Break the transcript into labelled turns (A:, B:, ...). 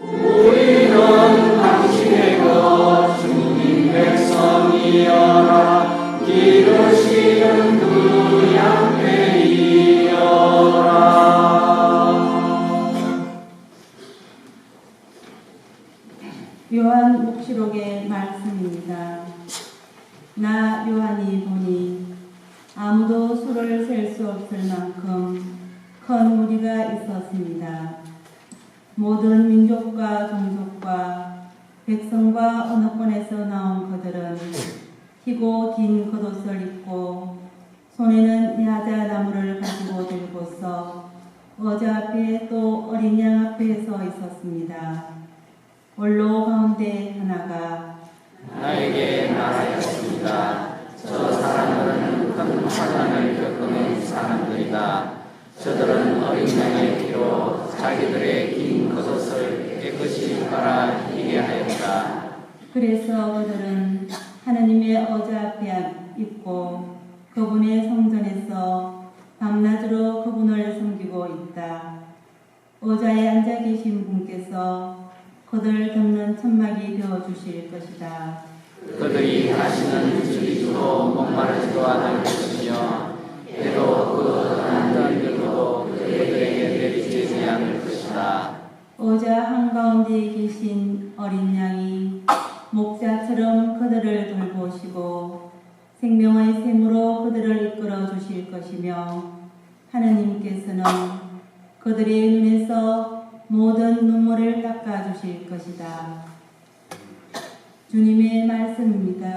A: 우리는 당신의 것 주님 백성이여라 기르시는 그 양떼이여라
B: 요한 목시록의 말씀입니다. 나 요한이 보니 아무도 수를 셀 수 없을 만큼 큰 무리가 있었습니다. 모든 민족과 종족과 백성과 언어권에서 나온 그들은 희고 긴 겉옷을 입고 손에는 야자 나무를 가지고 들고서 어제 앞에 또 어린 양 앞에 서 있었습니다. 원로 가운데 하나가
C: 나에게 자기들의 긴 겉옷을 깨끗이 빨아 입게 하였다.
B: 그래서 그들은 하나님의 어자 앞에 있고 그분의 성전에서 밤낮으로 그분을 섬기고 있다. 어자에 앉아 계신 분께서 그들 덮는 천막이 되어 주실 것이다.
C: 그들이 하시는 주기도 것이라
B: 오자 한가운데 계신 어린 양이 목자처럼 그들을 돌보시고 생명의 샘으로 그들을 이끌어 주실 것이며 하느님께서는 그들의 눈에서 모든 눈물을 닦아 주실 것이다. 주님의 말씀입니다.